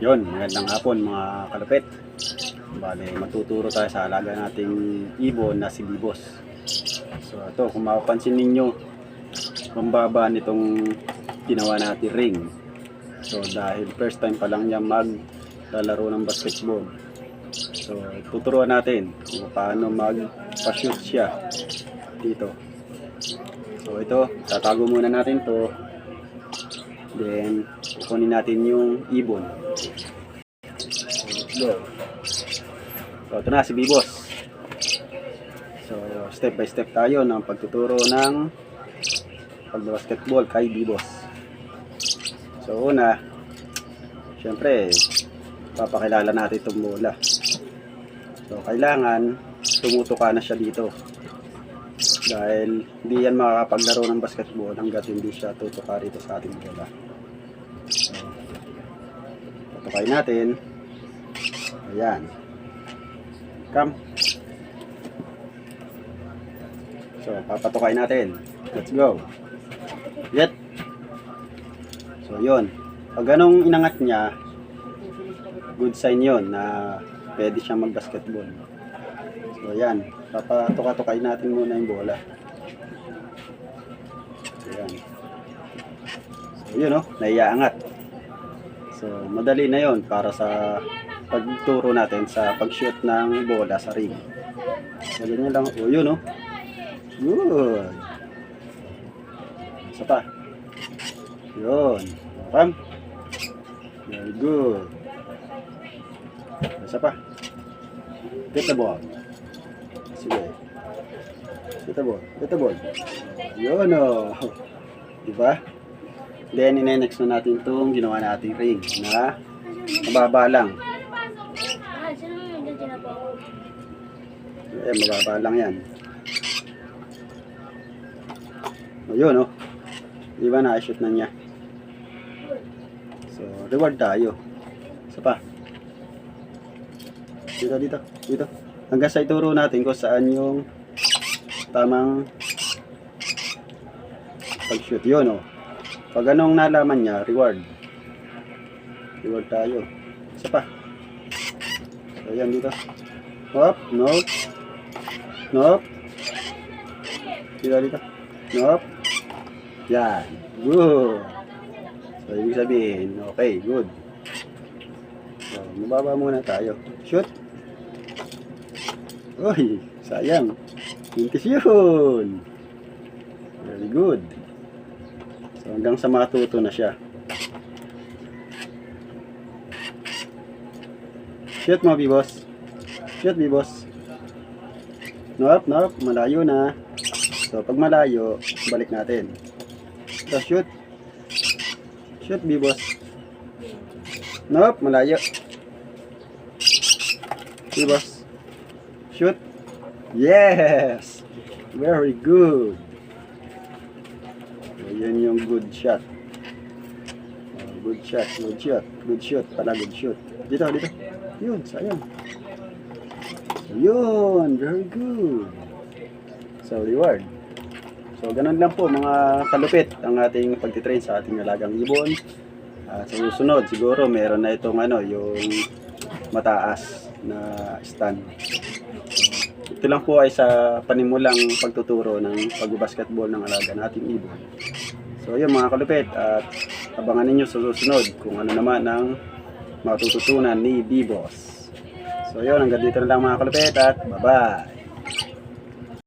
Yon, magandang hapon mga kalupit. Bale, matuturo tayo sa alaga nating ibon na si Bibos. So ito, kung mapapansin ninyo, mambaba nitong ginawa natin ring. So dahil first time pa lang niya maglalaro ng basketball. So tuturuan natin kung paano magpa-shoot siya dito. So ito, tatago muna natin to. Then, kukunin natin yung ibon. Go. So, ito na si Bibos. So, step by step tayo ng pagtuturo ng pagbabasketball kay Bibos. So, una, syempre, papakilala natin itong bola. So, kailangan tumutuka na siya dito. Dahil hindi yan makakapaglaro ng basketball hanggat hindi siya tutuka rito sa ating bola. So, tutukay natin. Ayan. Come. So, papatukay natin. Let's go. Get. So, yun. Pag ganong inangat niya, good sign yon na pwede siyang mag-basketball. So, yan. Papatuka-tukay natin muna yung bola. So, yan. So, yun, oh. Naiyaangat. So, madali na yon para sa pagturo natin sa pag-shoot ng bola sa ring. So, ganyan lang. O, yun, oh. Good. Isa pa. Yun. Pam. Very good. Isa pa. Get the ball. Sige. The ball. Get the ball. Yun, oh. Diba? Then, ine-next na natin itong ginawa nating ring na mababa lang. Ah? Eh, mababa lang yan. O, yun, oh. Di ba na-shoot na niya? So, reward tayo. Isa pa. Dito, dito, dito. Hanggang sa ituro natin kung saan yung tamang pag-shoot. Yun, oh. Pag anong nalaman niya, reward. Reward tayo. Isa pa. So, yan dito. Hop, nope. Nope. Dito, dito. Nope. Yan. Good. So, ibig sabihin, okay, good. So, mababa muna tayo. Shoot. Uy, sayang. Pintis yun. Very good. So, hanggang sa matuto na siya. Shoot mo, B-boss. Shoot, B-boss. Nope, nope. Malayo na. So, pag malayo, balik natin. So, shoot. Shoot, B-boss. Nope, malayo. B-boss. Shoot. Yes! Very good. So, yan yung good shot. Oh, good shot, good shot, good shot, pala good shot. Dito, dito. Yun, sayang. Yun, very good. So, reward. So, ganun lang po mga kalupit ang ating pagtitrain sa ating alagang ibon. At sa susunod, siguro meron na itong ano, yung mataas na stand. Ito lang po ay sa panimulang pagtuturo ng pag-basketball ng alaga nating ibon. So, yun mga kalupit at abangan ninyo sa susunod kung ano naman ang matututunan ni B-Boss. So, yun, hanggang dito na lang mga kalupit at bye-bye!